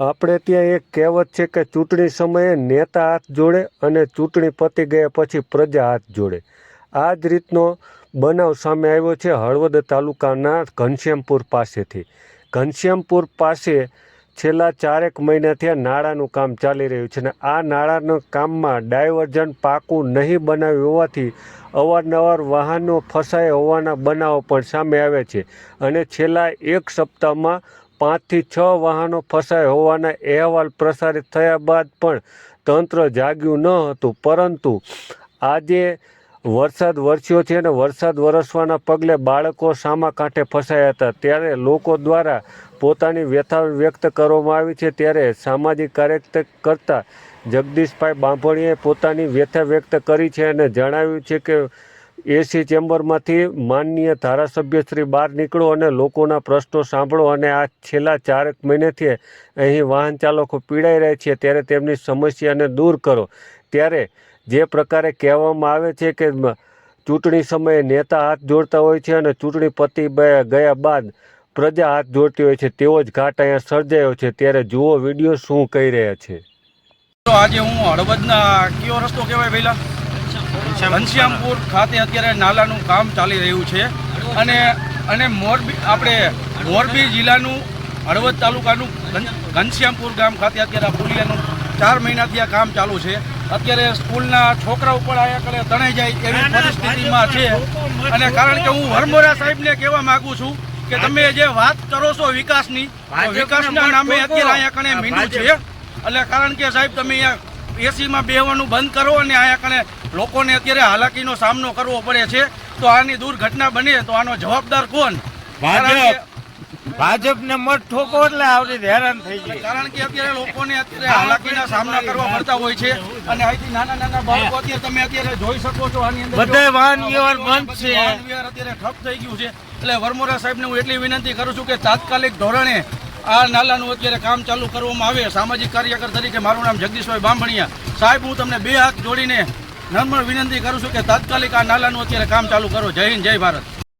આપણે ત્યાં એક કહેવત છે કે ચૂંટણી સમયે નેતા હાથ જોડે અને ચૂંટણી પતી ગયા પછી પ્રજા હાથ જોડે. આ જ રીતનો બનાવ સામે આવ્યો છે હળવદ તાલુકાના ઘનશ્યામપુર પાસેથી. ઘનશ્યામપુર પાસે છેલ્લા ચારેક મહિનાથી આ નાળાનું કામ ચાલી રહ્યું છે અને આ નાળાના કામમાં ડાયવર્ઝન પાકું નહીં બનાવ્યું હોવાથી અવારનવાર વાહનો ફસાયા હોવાના બનાવો પણ સામે આવે છે. અને છેલ્લા એક સપ્તાહમાં પાંચથી છ વાહનો ફસાયા હોવાના અહેવાલ પ્રસારિત થયા બાદ પણ તંત્ર જાગ્યું ન હતું. પરંતુ આજે વરસાદ વરસ્યો છે અને વરસાદ વરસવાના પગલે બાળકો સામા કાંઠે ફસાયા હતા. ત્યારે લોકો દ્વારા પોતાની વ્યથા વ્યક્ત કરવામાં આવી છે. ત્યારે સામાજિક કાર્યકર્તા જગદીશભાઈ બાંભણીએ પોતાની વ્યથા વ્યક્ત કરી છે અને જણાવ્યું છે કે એસી ચેમ્બરમાંથી માનનીય ધારાસભ્યશ્રી બહાર નીકળો અને લોકોના પ્રશ્નો સાંભળો અને આ છેલ્લા ચારેક મહિનેથી અહીં વાહન ચાલકો પીડાઈ રહ્યા છે ત્યારે તેમની સમસ્યાને દૂર કરો. ત્યારે જે પ્રકારે કહેવામાં આવે છે કે ચૂંટણી સમયે નેતા હાથ જોડતા હોય છે અને ચૂંટણી પતી ગયા બાદ પ્રજા હાથ જોડતી હોય છે, તેવો જ ઘાટ અહીંયા સર્જાયો છે. ત્યારે જુઓ વીડિયો શું કહી રહ્યા છે. આજે હું હળવદના કયો રસ્તો કહેવાય પહેલા? ઘનશ્યામપુર. ખાતે અત્યારે નાલાનું કામ ચાલી રહ્યું છે. અને અને મોરબી આપણે મોરબી જિલ્લાનું હળવદ તાલુકાનું ઘનશ્યામપુર ગામ ખાતે અત્યારે આ પુલિયાનું ચાર મહિનાથી આ કામ ચાલુ છે. અત્યારે સ્કૂલના છોકરા ઉપર આયા કલે તણાઈ જાય એવી પરિસ્થિતિમાં છે. અને કારણ કે હું વરમોરા સાહેબને કહેવા માગું છું કે તમે જે વાત કરો છો વિકાસની વિકાસના નામે અત્યારે અહીંયા કણે મીંડું છે. એટલે કારણ કે સાહેબ તમે અહીંયા એસીમાં બેહવાનું બંધ કરો અને આયા કણે લોકોને અત્યારે હાલાકીનો સામનો કરવો પડે છે. તો આની દુર્ઘટના બને તો આનો જવાબદાર કોણ? ભાજપ. ભાજપને મત ઠોકો એટલે આવડી હેરાન થઈ જાય કારણ કે અત્યારે લોકોને અત્યારે હાલાકીના સામના કરવા પડતા હોય છે અને અહીંથી નાના નાના બાળકો અત્યારે તમે અત્યારે જોઈ શકો છો આની અંદર બધાય વાહન વ્યવહાર બંધ છે. વાહન વ્યવહાર અત્યારે ઠપ થઈ ગયું છે. એટલે વરમોરા સાહેબને હું એટલી વિનંતી કરું છું કે તાત્કાલિક ધોરણે આ નાલાનું અત્યારે કામ ચાલુ કરવામાં આવે. સામાજિક કાર્યકર તરીકે મારું નામ જગદીશભાઈ બામણિયા સાહેબ, હું તમને બે હાથ જોડીને નમ્ર વિનંતી કરું છું કે તાત્કાલિક આ નાલાનું અત્યારે કામ ચાલુ કરો. જય હિન્દ, જય ભારત.